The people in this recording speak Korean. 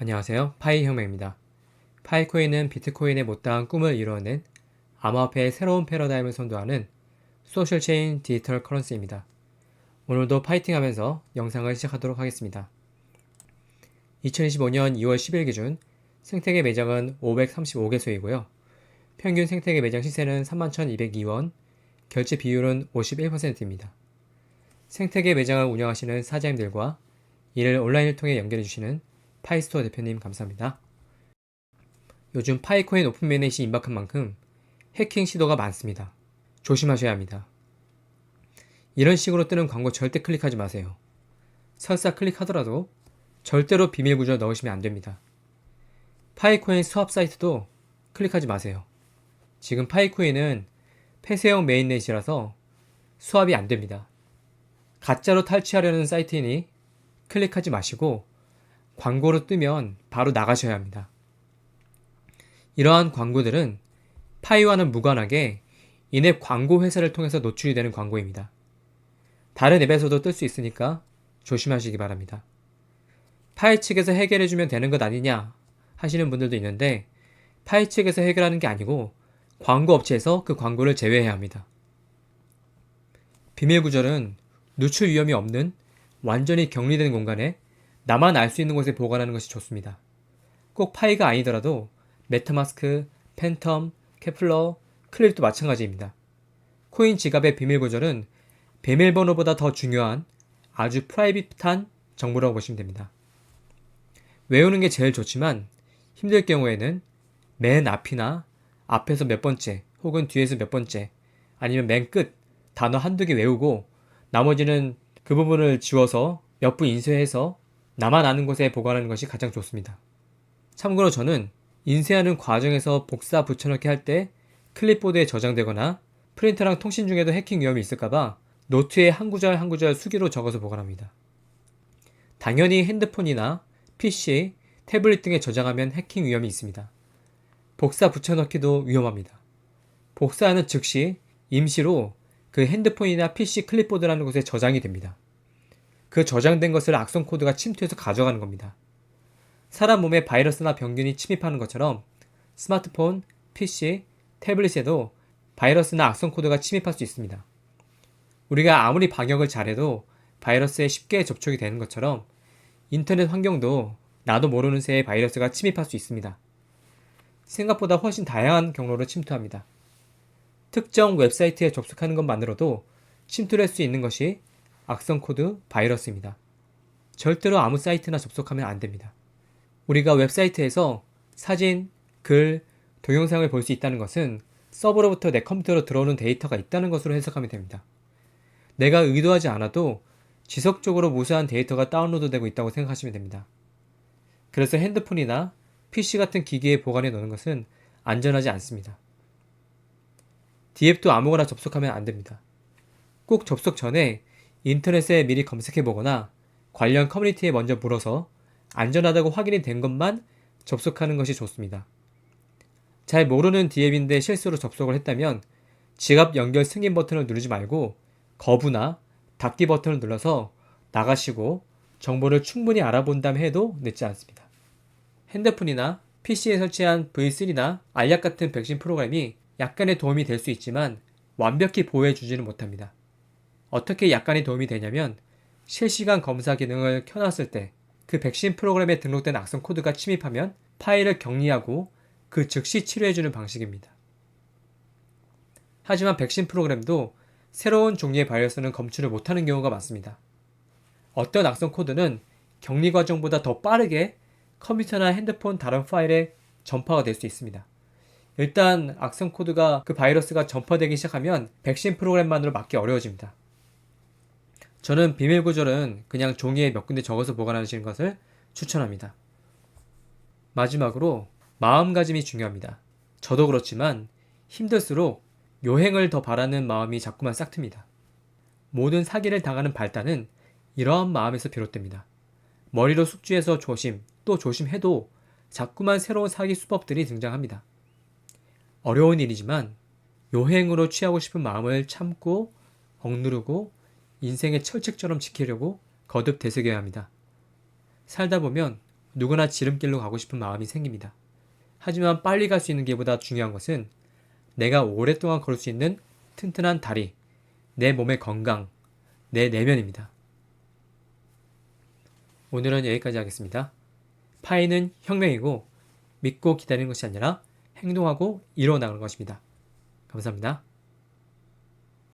안녕하세요. 파이 혁명입니다. 파이코인은 비트코인의 못다한 꿈을 이루어낸 암호화폐의 새로운 패러다임을 선도하는 소셜체인 디지털 커런시입니다. 오늘도 파이팅 하면서 영상을 시작하도록 하겠습니다. 2025년 2월 10일 기준 생태계 매장은 535개소이고요. 평균 생태계 매장 시세는 31,202원, 결제 비율은 51%입니다. 생태계 매장을 운영하시는 사장님들과 이를 온라인을 통해 연결해 주시는 파이스토어 대표님 감사합니다. 요즘 파이코인 오픈매넷이 임박한 만큼 해킹 시도가 많습니다. 조심하셔야 합니다. 이런 식으로 뜨는 광고 절대 클릭하지 마세요. 설사 클릭하더라도 절대로 비밀 구조 넣으시면 안 됩니다. 파이코인 수합 사이트도 클릭하지 마세요. 지금 파이코인은 폐쇄형 메인넷이라서 수합이 안 됩니다. 가짜로 탈취하려는 사이트이니 클릭하지 마시고 광고로 뜨면 바로 나가셔야 합니다. 이러한 광고들은 파이와는 무관하게 인앱 광고 회사를 통해서 노출이 되는 광고입니다. 다른 앱에서도 뜰 수 있으니까 조심하시기 바랍니다. 파이 측에서 해결해주면 되는 것 아니냐 하시는 분들도 있는데 파이 측에서 해결하는 게 아니고 광고 업체에서 그 광고를 제외해야 합니다. 비밀 구절은 누출 위험이 없는 완전히 격리된 공간에 나만 알 수 있는 곳에 보관하는 것이 좋습니다. 꼭 파이가 아니더라도 메타마스크, 팬텀, 케플러, 클립도 마찬가지입니다. 코인 지갑의 비밀 구절은 비밀번호보다 더 중요한 아주 프라이빗한 정보라고 보시면 됩니다. 외우는 게 제일 좋지만 힘들 경우에는 맨 앞이나 앞에서 몇 번째 혹은 뒤에서 몇 번째 아니면 맨 끝 단어 한두 개 외우고 나머지는 그 부분을 지워서 몇 분 인쇄해서 나만 아는 곳에 보관하는 것이 가장 좋습니다. 참고로 저는 인쇄하는 과정에서 복사 붙여넣기 할 때 클립보드에 저장되거나 프린터랑 통신 중에도 해킹 위험이 있을까봐 노트에 한 구절 한 구절 수기로 적어서 보관합니다. 당연히 핸드폰이나 PC, 태블릿 등에 저장하면 해킹 위험이 있습니다. 복사 붙여넣기도 위험합니다. 복사하는 즉시 임시로 그 핸드폰이나 PC 클립보드라는 곳에 저장이 됩니다. 그 저장된 것을 악성 코드가 침투해서 가져가는 겁니다. 사람 몸에 바이러스나 병균이 침입하는 것처럼 스마트폰, PC, 태블릿에도 바이러스나 악성 코드가 침입할 수 있습니다. 우리가 아무리 방역을 잘해도 바이러스에 쉽게 접촉이 되는 것처럼 인터넷 환경도 나도 모르는 새에 바이러스가 침입할 수 있습니다. 생각보다 훨씬 다양한 경로로 침투합니다. 특정 웹사이트에 접속하는 것만으로도 침투를 할수 있는 것이 악성 코드 바이러스입니다. 절대로 아무 사이트나 접속하면 안 됩니다. 우리가 웹사이트에서 사진, 글, 동영상을 볼 수 있다는 것은 서버로부터 내 컴퓨터로 들어오는 데이터가 있다는 것으로 해석하면 됩니다. 내가 의도하지 않아도 지속적으로 무수한 데이터가 다운로드되고 있다고 생각하시면 됩니다. 그래서 핸드폰이나 PC 같은 기기에 보관해 놓는 것은 안전하지 않습니다. 디앱도 아무거나 접속하면 안 됩니다. 꼭 접속 전에 인터넷에 미리 검색해 보거나 관련 커뮤니티에 먼저 물어서 안전하다고 확인이 된 것만 접속하는 것이 좋습니다. 잘 모르는 디앱인데 실수로 접속을 했다면 지갑 연결 승인 버튼을 누르지 말고 거부나 닫기 버튼을 눌러서 나가시고 정보를 충분히 알아본 다음 해도 늦지 않습니다. 핸드폰이나 PC에 설치한 V3나 알약 같은 백신 프로그램이 약간의 도움이 될 수 있지만 완벽히 보호해주지는 못합니다. 어떻게 약간의 도움이 되냐면 실시간 검사 기능을 켜놨을 때 그 백신 프로그램에 등록된 악성 코드가 침입하면 파일을 격리하고 그 즉시 치료해주는 방식입니다. 하지만 백신 프로그램도 새로운 종류의 바이러스는 검출을 못하는 경우가 많습니다. 어떤 악성 코드는 격리 과정보다 더 빠르게 컴퓨터나 핸드폰 다른 파일에 전파가 될 수 있습니다. 일단 악성 코드가 그 바이러스가 전파되기 시작하면 백신 프로그램만으로 막기 어려워집니다. 저는 비밀 구절은 그냥 종이에 몇 군데 적어서 보관하시는 것을 추천합니다. 마지막으로 마음가짐이 중요합니다. 저도 그렇지만 힘들수록 요행을 더 바라는 마음이 자꾸만 싹틉니다. 모든 사기를 당하는 발단은 이러한 마음에서 비롯됩니다. 머리로 숙지해서 조심, 또 조심해도 자꾸만 새로운 사기 수법들이 등장합니다. 어려운 일이지만 요행으로 취하고 싶은 마음을 참고 억누르고 인생의 철책처럼 지키려고 거듭 되새겨야 합니다. 살다 보면 누구나 지름길로 가고 싶은 마음이 생깁니다. 하지만 빨리 갈 수 있는 길보다 중요한 것은 내가 오랫동안 걸을 수 있는 튼튼한 다리, 내 몸의 건강, 내 내면입니다. 오늘은 여기까지 하겠습니다. 파이는 혁명이고 믿고 기다리는 것이 아니라 행동하고 이루어 나가는 것입니다. 감사합니다.